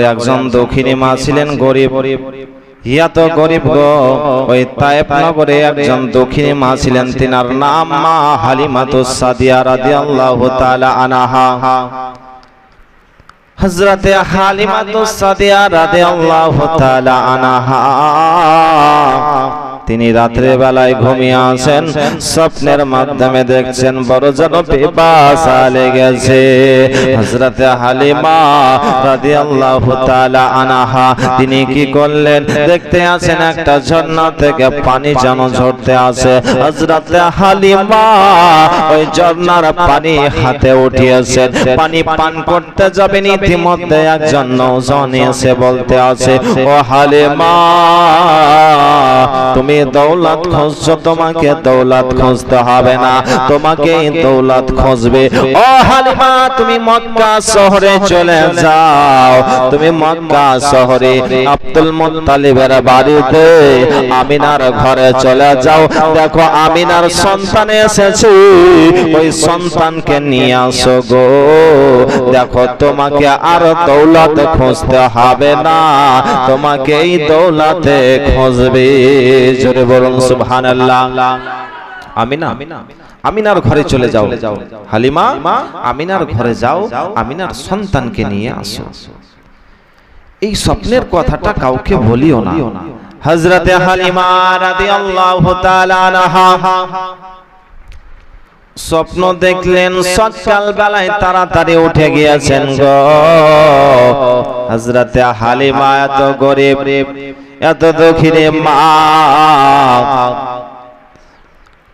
একজন দক্ষিণী মা ছিলেন গরিব। ইয়া তো গরিব গো। ওই তায়েব নগরে একজন দক্ষিণী মা ছিলেন। তিনার নাম মা হালিমাতু সাদিয়া রাদিয়াল্লাহু তাআলা আনহা। হযরতে হালিমাতু সাদিয়া রাদিয়াল্লাহু তাআলা আনহা। তিনি রাত্রে বেলায় ঘুমিয়ে আসেন। স্বপ্নের মাধ্যমে দেখছেন বড় যেন পিপাসা লেগেছে। হযরতে হালিমা রাদিয়াল্লাহু তাআলা আনাহা, তিনি কি করলেন? দেখতে আছেন একটা ঝর্ণা থেকে পানি যেন ঝরতে আছে হযরতে হালিমা ওই ঝর্ণার পানি হাতে উঠিয়েছেন। পানি পান করতে যাবেন, ইতিমধ্যে একজন নৌজন এসে বলতে আছে ও হালিমা, তুমি দৌলত খুঁজছো, তোমাকে দৌলত খুঁজতে হবে না, তোমাকে দৌলত খুঁজবে। ও হালিমা, তুমি মক্কা শহরে চলে যাও, তুমি মক্কা শহরে আব্দুল মুত্তালিবের বাড়িতে আমিনার ঘরে চলে যাও। দেখো, আমিনার সন্তান এসেছে, ওই সন্তানকে নিয়ে আসো গো। দেখো, তোমাকে আর দৌলত খুঁজতে হবে না, তোমাকে এই দৌলতে খুঁজবে। জোরে বলুন সুবহানাল্লাহ। আমিনা আমিনার ঘরে চলে যাও। হালিমা আমিনার ঘরে যাও আমিনার সন্তানকে নিয়ে আসো। এই স্বপ্নের কথাটা কাউকে বলিও না। হযরতে হালিমা রাদিয়াল্লাহু তাআলা আনহা। স্বপ্ন দেখলেন সকাল বেলায় তাড়াতাড়ি উঠে গিয়েছেন গো। হযরতে হালিমা এত গরিব। এত দক্ষিণে মা।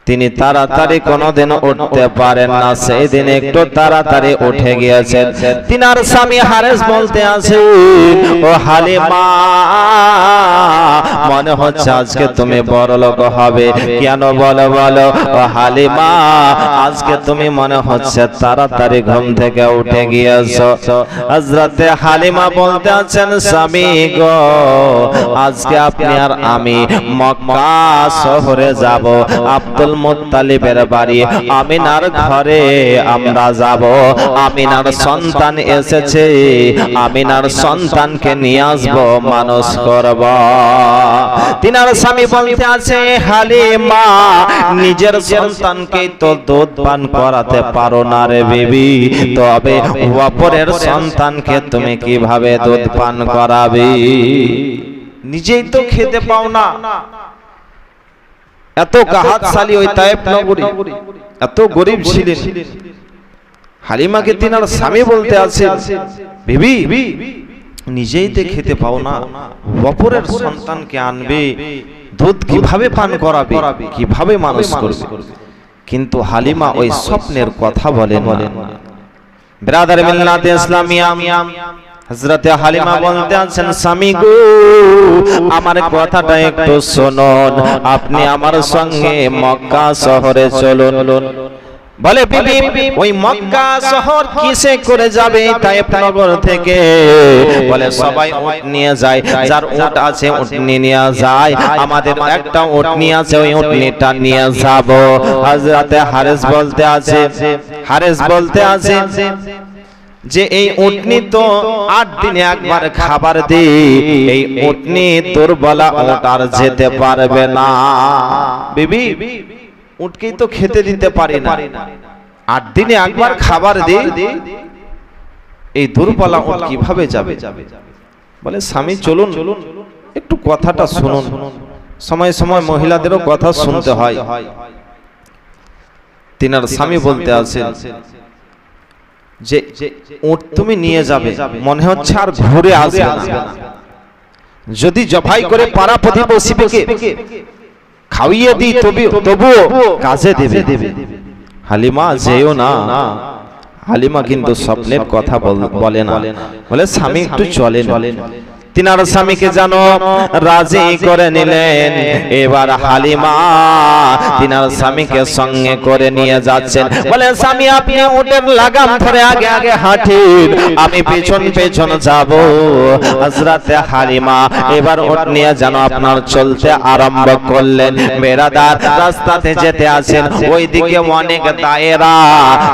তিনি তাড়াতাড়ি কোনোদিন উঠতে পারেন না। সেই দিন একটু তাড়াতাড়ি উঠে গিয়েছেন। তিনার স্বামী হারেস বলতে আছে, ও হালিমা মনে হচ্ছে আজকে তুমি বড় লোক হবে। কেন বলো বলো? ও হালিমা আজকে তুমি মনে হচ্ছে তাড়াতাড়ি ঘুম থেকে উঠে গিয়েছো। হযরতে হালিমা বলতে আছেন স্বামী গো আজকে আপনি আর আমি মক্কা শহরে যাব। আব্দুল মুত্তালিবের বাড়ি আমিনার ঘরে আমরা যাব। আমিনার সন্তান এসেছে আমিনার সন্তানকে নিয়ে আসব মানুষ করব। তিনার স্বামী বলতে আছে, হালিমা, নিজের সন্তানকে তো দুধ পান করাতে পারো না রে বেবি। তবে অপরের সন্তানকে তুমি কীভাবে দুধ পান করাবে? নিজেই তো খেতে পাও না। এত কাহাতশালী ওই তায়েব নগরী, এত গরিব ছিলেন। হালিমাকে তিনার স্বামী বলতে আছে, বিবি নিজেই তো খেতে পাও না। অপরের সন্তানকে আনবে দুধ কীভাবে পান করাবে কীভাবে মানুষ করবে? কিন্তু হালিমা ওই স্বপ্নের কথা বলেন ব্রাদার মিল্লাতে ইসলামিয়া হযরতে হালিমা বলতে আছেন স্বামী গো আমার কথাটা একটু শুনুন আপনি আমার সঙ্গে মক্কা শহরে চলুন। বলে বিবি ওই মক্কা শহর কিসে করে যাবে তাইফ নগর থেকে? বলে সবাই উট নিয়ে যায় যার উট আছে উট নিয়ে যায় আমাদের একটা উট নিয়ে আছে ওই উটনিটা নিয়ে যাব। হযরতে হারেস বলতে আছে হারেস বলতে আছে যে এই উটনি তো আট দিনে একবার খাবার দি এই উটনি দুর্বলা উট আর যেতে পারবে না। বিবি উটকেই তো খেতে দিতে পারি না। আট দিনে একবার খাবার দি এই দুর্বলা উট কীভাবে যাবে? বলে স্বামী চলুন একটু কথাটা শুনুন। সময় সময় মহিলাদেরও কথা শুনতে হয়। তিনার স্বামী বলতে আছেন যে উট তুমি নিয়ে যাবে মনে হচ্ছে আর ঘুরে আসবে না। যদি জবাই করে পাড়া প্রতিবেশীকে খাওয়িয়ে দিই তবে তবুও কাজে দেবে। হালিমা যেও না। হালিমা কিন্তু স্বপ্নের কথা বলে না। বলে স্বামী একটু চলে চলেন তিনার স্বামীকে জানো রাজি করে নিলেন। এবার হালিমা তিনার স্বামীকে সঙ্গে করে নিয়ে যাচ্ছেন। বলে স্বামী, আপনি উটের লাগাম ধরে আগে আগে হাঁটিন। আমি পেছন পেছন যাব। হযরতে হালিমা এবার উট নিয়ে যেন আপনার চলতে আরম্ভ করলেন। বেরাদার রাস্তাতে যেতে আছেন, ওইদিকে অনেক দায়েরা।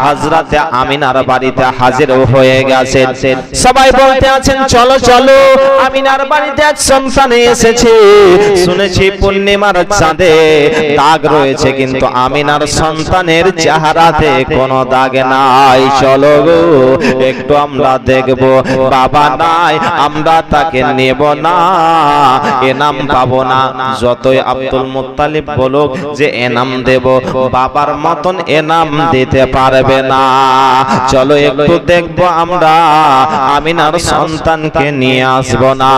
হযরতে আমিনার বাড়িতে হাজির হয়ে গেছেন। সবাই বলতে আছেন, চলো চলো আমিনার বাড়িতে এক সন্তান এসেছে। শুনেছি পূর্ণিমার চাঁদে দাগ রয়েছে, কিন্তু আমিনার সন্তানের চেহারাতে কোনো দাগ নাই। চলো একটু আমরা দেখব। বাবা নাই, আমরা তাকে নেব না। এনাম পাবো না। যতই আব্দুল মুত্তালিব বলুক যে এনাম দেব, বাবার মতন এনাম দিতে পারবে না। চলো একটু দেখব আমরা আমিনার সন্তানকে নিয়ে আসব না।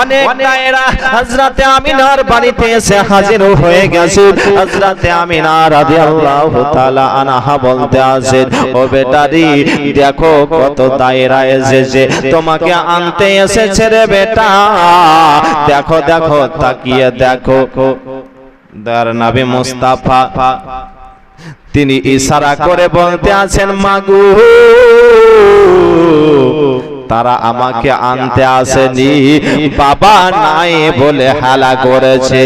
অনেক দায়েরা হযরতে আমিনার বাড়িতে এসে হাজির হয়ে গেছে। হযরতে আমিনা রাদিয়াল্লাহু তাআলা আনহা বলতে আছেন ও বেটারি দেখো কত দায়েরা এসেছে। তোমাকে আনতে এসেছে রে বেটা। দেখো দেখো তাকিয়ে দেখো। দার নবী মুস্তাফা তিনি ইশারা করে বলতে আছেন মাগু। তারা আমাকে আনতে আসেনি। বাবা নাই বলে হালা করেছে।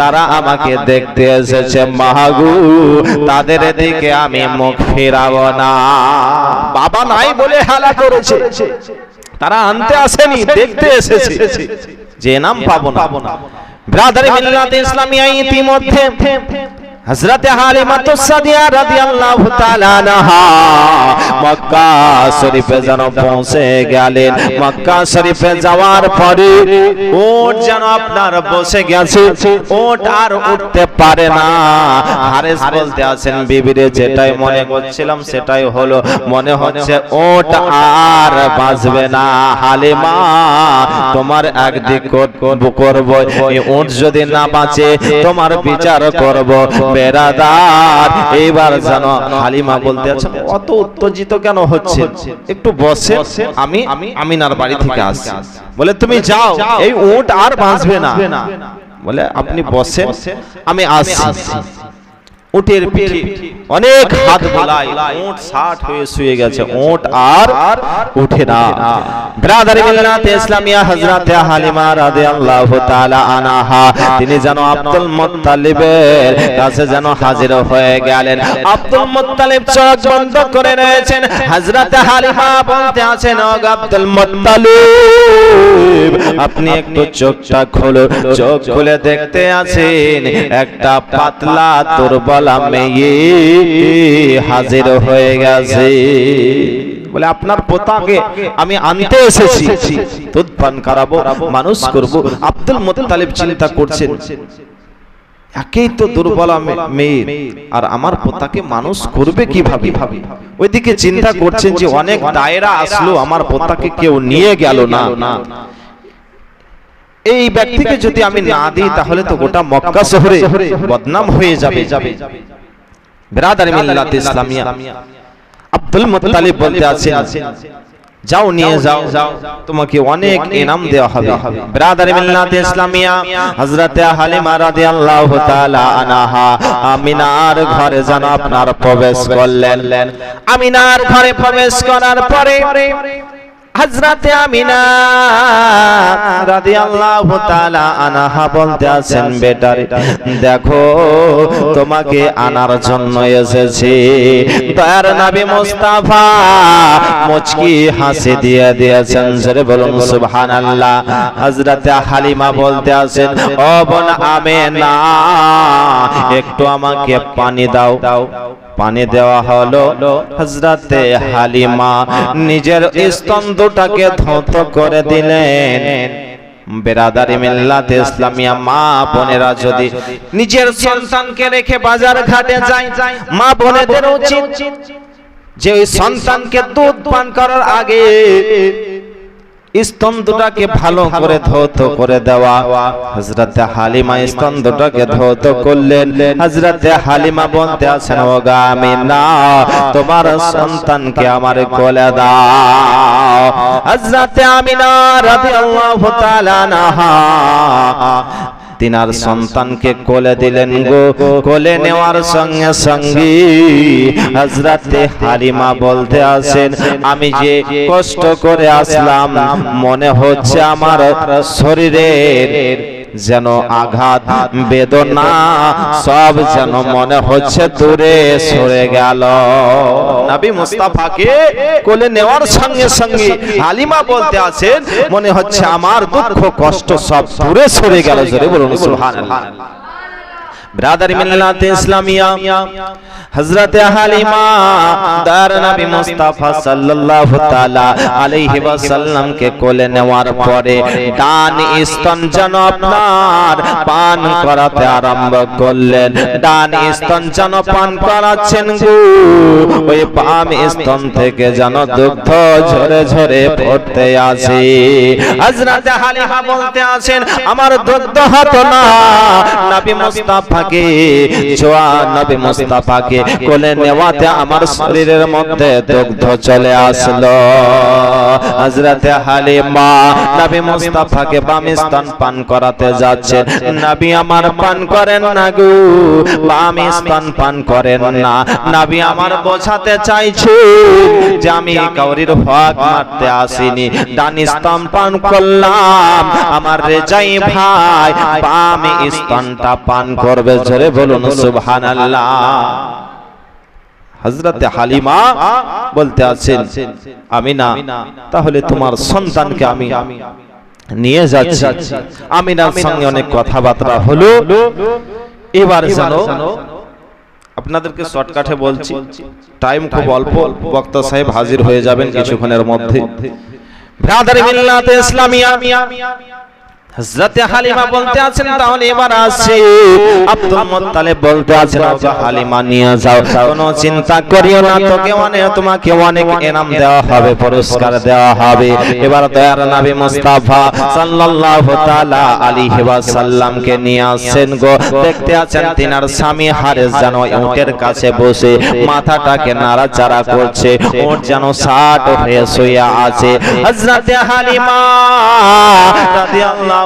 তারা আমাকে দেখতে এসেছে। মাগু তাদের দিকে আমি মুখ ফিরাবো না। বাবা নাই বলে হালা করেছে। তারা আনতে আসেনি দেখতে এসেছে। যে নাম পাবো না। ব্রাদারি মিল্লাত ইসলামিয়া ইতিমধ্যে সাদিয়া মক্কা শরীফে যেন পৌঁছে গেলেন। মক্কা শরীফে যাওয়ার পরে ওট যেন আপনার বসে গেছে। ওট আর উঠতে পারে না। বলতে আছেন যেটাই মনে করছিলাম সেটাই হলো। মনে হচ্ছে ওট আর বাঁচবে না। হালিমা, তোমার একদিক করব এই ওট যদি না বাঁচে, তোমার বিচার করব। বেরাদার এবার জানো হালিমা বলতে আছে অত উত্তেজিত কেন হচ্ছে একটু বসে আমি আমিনার বাড়ি থেকে আসছি। বলে তুমি যাও এই উট আর বাঁচবে না। বলে আপনি বসেন আমি আসছি। উটের পিঠে অনেক হাত বোলাই উট ষাট হয়ে শুয়ে গেছে উট আর উঠে না। ব্রাদারি মিল্লাতে ইসলামিয়া হযরতে হালিমা রাদিয়াল্লাহু তাআলা আনহা। তিনি যেন আব্দুল মুত্তালিবের কাছে যেন হাজির হয়ে গেলেন। আব্দুল মুত্তালিব চোখ বন্ধ করে রয়েছেন। হযরতে হালিমা বলতে আছেন ও আব্দুল মুত্তালিব আপনি একটু চোখটা খোলো চোখ খুলে দেখতে আছেন একটা পাতলা দুর্বলা মেয়ে। হাজির হয়ে গেছে। বলে, আপনার পোতাকে আমি আনতে এসেছি। দুধ পান করাবো, মানুষ করব। আব্দুল মুত্তালিব চিন্তা করছেন। একেই তো দুর্বলা মেয়ে। আর আমার পোতাকে মানুষ করবে কীভাবে? ওইদিকে চিন্তা করছেন যে অনেক দায়রা আসলো, আমার পোতাকে কেউ নিয়ে গেল না। এই ব্যক্তিকে যদি আমি না দিই, তাহলে তো গোটা মক্কা শহরে বদনাম হয়ে যাবে যাবে। বিরাদার মিল্লাত ইসলামিয়া আব্দুল মুত্তালিব বলতে আছেন যাও নিয়ে যাও তোমাকে অনেক ইনাম দেওয়া হবে। বিরাদার মিল্লাত ইসলামিয়া হযরতে হালিমা রাদিয়াল্লাহু তাআলা আনহা আমিনার ঘরে যেন আপনার প্রবেশ করলেন। আমিনার ঘরে প্রবেশ করার পরে হযরতে আমিনা রাদিয়াল্লাহু তাআলা আনহা বলতে আছেন, বেটারে, দেখো, তোমাকে আনার জন্য এসেছি। দয়ার নবী মুস্তাফা মুচকি হাসি দিয়ে দিয়েছেন, জোরে বলুন, সুবহানাল্লাহ। হযরতে হালিমা বলতে আছেন, ও বোন আমেনা, একটু আমাকে পানি দাও। পানি দেওয়া হলো। হজরতে হালিমা নিজের স্তন দুটাকে ধৌত করে দিলেন। বেরাদারি মিল্লাত ইসলামিয়া মা বোনেরা যদি নিজের সন্তানকে রেখে বাজার ঘাটে যায়, মা বোনেদের উচিত যে ওই সন্তানকে দুধ পান করার আগে স্তন দুটাকে ভালো করে ধৌত করে দেওয়া। হজরতে হালিমা স্তন্দটাকে ধৌত করলেন। হজরতে হালিমা বলতে আছেন আমি না তোমার সন্তানকে আমার কোলে দাও। হজরতে আমিনা রাদিয়াল্লাহু তাআলা আনহা তিনার সন্তানকে কোলে দিলেন গো কোলে নেওয়ার সঙ্গে সঙ্গে হজরতে হারিমা বলতে আসেন আমি যে কষ্ট করে আসলাম মনে হচ্ছে আমার শরীরের যেন আঘাত বেদনা সব যেন মনে হচ্ছে দূরে সরে গেল। নবী মুস্তাফাকে কোলে নেওয়ার সঙ্গে সঙ্গে হালিমা বলতে আছেন মনে হচ্ছে আমার দুঃখ কষ্ট সব দূরে সরে গেল জোরে বলুন সুবহানাল্লাহ। ব্রাদার মিল্লাত ইসলামিয়া হযরতে হালিমা দার নবী মুস্তাফা সাল্লাল্লাহু তাআলা আলাইহি ওয়াসাল্লাম কে কোলে নেওয়ার পরে ডান স্তন যেন আপনার পান করাতে আরম্ভ করলেন ডান স্তন যেন পান করাচ্ছেন গো ওই বাম স্তন থেকে যেন দুগ্ধ ঝরে ঝরে পড়তে আসে হযরতে হালিমা বলতে আছেন আমার দুগ্ধ হতো না নবী মুস্তাফাকে জোয়ান নবী মুস্তাফাকে কোলে নেওয়াতে আমার শরীরের মধ্যে দুগ্ধ চলে আসলো। হযরতে হালিমা নবী মুস্তাফাকে বাম স্তন পান করাতে যাচ্ছে। নবী আমার পান করেন না গো বাম স্তন পান করেন না। নবী আমার বোঝাতে চাইছে যে আমি কাউরির হক মারতে আসিনি। ডান স্তন পান করলাম। আমার রেজাই ভাই বাম স্তনটা পান করবে জোরে বলুন সুবহানাল্লাহ। হজরতে হালিমা বলতে আছেন আমি না তাহলে তোমার সন্তানকে আমি নিয়ে যাচ্ছি। আমিনার সঙ্গে অনেক কথাবার্তা হলো। এবার যেন আপনাদেরকে শর্টকাটে বলছি টাইম খুব অল্প বক্তা সাহেব হাজির হয়ে যাবেন কিছুক্ষণের মধ্যে। মিল্লাতে ইসলামিয়া। হযরতে হালিমা বলতে আছেন, তাহলে এবার আসি। আব্দুল মুত্তালিব বলতে আছেন আচ্ছা হালিমা, নিয়ে যাও। কোনো চিন্তা করিও না, তোকে অনেক তোমাকে অনেক ইনাম দেওয়া হবে, পুরস্কার দেওয়া হবে। এবার দয়ার নবী মুস্তাফা সাল্লাল্লাহু তাআলা আলাইহি ওয়াসাল্লামকে নিয়ে আসেন গো। দেখতে আছেন, তিনার স্বামী হারেস যেন উটের কাছে বসে মাথাটাকে নাড়াচাড়া করছে। উট যেন ষাট হয়ে শুয়ে আছে। হযরতে হালিমা রাদিয়াল্লাহু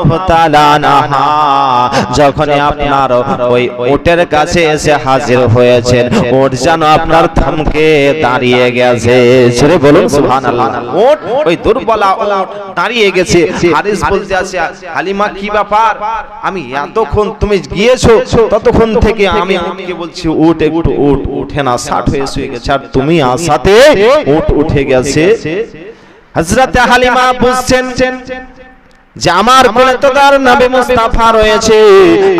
যখন আপনার ওই উটের কাছে এসে হাজির হয়েছেন উট যেন আপনার থমকে দাঁড়িয়ে গেছে। ছেড়ে বলুন উট ওই দুর্বলা দাঁড়িয়ে গেছে। হারিস বলতে আছে হালিমা কি ব্যাপার? আমি এতক্ষণ তুমি গিয়েছো ততক্ষণ থেকে আমি বলছি একটু উট উঠে না ষাট হয়ে শুয়ে গেছে। আর তুমি আসাতে উট উঠে গেছে। হালিমা বুঝছেন যে আমার নবী মুস্তাফা রয়েছে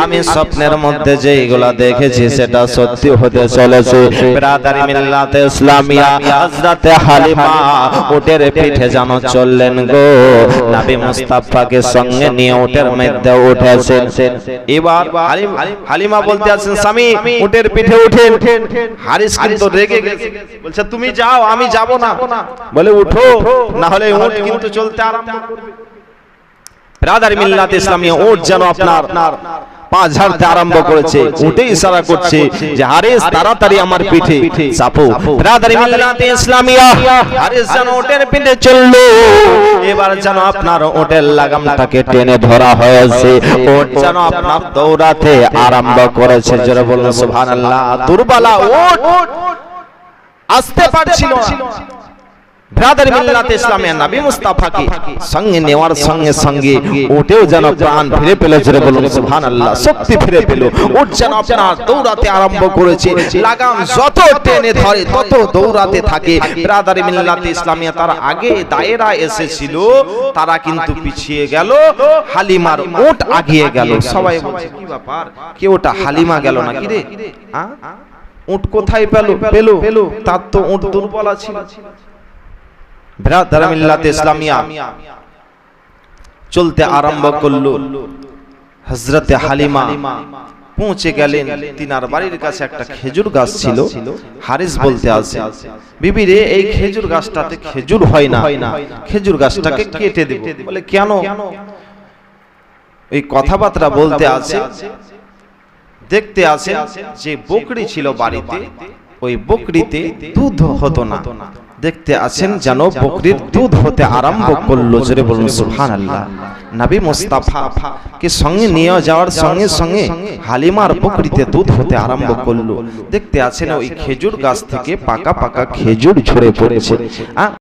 আমি স্বপ্নের মধ্যে যে দেখেছি সেটা সত্যি হতে চলেছে। ব্রাদারি মিল্লাতে ইসলামিয়া হযরতে হালিমা উটের পিঠে যেন চললেন গো। নবী মুস্তাফাকে সঙ্গে নিয়ে উটের মধ্যে উঠেছেন। এবার হালিমা বলতে আছেন স্বামী উটের পিঠে উঠেন। হারিস কিন্তু রেগে গেছে। বলছে তুমি যাও আমি যাব না। বলে উঠো। না হলে উট কিন্তু চলতে আরম্ভ করবে। ব্রাদার মিল্লাত ইসলামিয়া ওট যেন আপনার পা ঝাড়তে আরম্ভ করেছে উঠে ইশারা করছে যে হারিস তাড়াতাড়ি আমার পিঠে চাপো। মিল্লাত ইসলামিয়া হারিস যেন ওটের পিঠে চলল। এবার যেন আপনার ওটের লাগামটাকে টেনে ধরা হয়েছে। ওট যেন আপনার দৌড়াতে আরম্ভ করেছে। জোরে বলুন সুবহানাল্লাহ। দুর্বলা ওট! আসতে পারছিল না। ব্রাদার মিল্লাত ইসলামিয়া নবী মুস্তাফাকে সঙ্গে নেওয়ার সঙ্গে সঙ্গে উঠেও যেন প্রাণ ফিরে পেল জোরে বলুন সুবহানাল্লাহ। শক্তি ফিরে পেল উঠ যেন আপনার দৌড়াতে আরম্ভ করেছে। লাগাম যত টেনে ধরে তত দৌড়াতে থাকে। ব্রাদার মিল্লাত ইসলামিয়া তার আগে দায়েরা এসেছিল তারা কিন্তু পিছিয়ে গেল। হালিমার উট আগিয়ে গেল। সবাই বলছে কি ব্যাপার? কে ওটা হালিমা গেল নাকি রে? হ্যাঁ? উট কোথায় পেল? পেল? তার তো উট দুর্বলা ছিল ব্রাদার মিল্লাত ইসলামিয়া। চলতে আরম্ভ করল। হযরতে হালিমা। পৌঁছে গেলেন তিনার বাড়ির কাছে একটা খেজুর গাছ ছিল। হারিস বলতে আছে বিবি রে এই খেজুর গাছটাতে খেজুর হয় না। খেজুর গাছটাকে কেটে দেব। বলে কেন? এই কথাবার্তা বলতে আছে দেখতে আছে যে বকরি ছিল বাড়িতে ওই বকরিতে দুধ হতো না। দেখতে আছেন যেন বকরির দুধ হতে আরম্ভ করল। জোরে বলুন সুবহানাল্লাহ। নাবি মুস্তাফা কে সঙ্গে নিয়ে যাওয়ার সঙ্গে সঙ্গে হালিমার বকরিতে দুধ হতে আরম্ভ করল। দেখতে আছেন ওই খেজুর গাছ থেকে পাকা পাকা খেজুর ঝরে পড়েছে।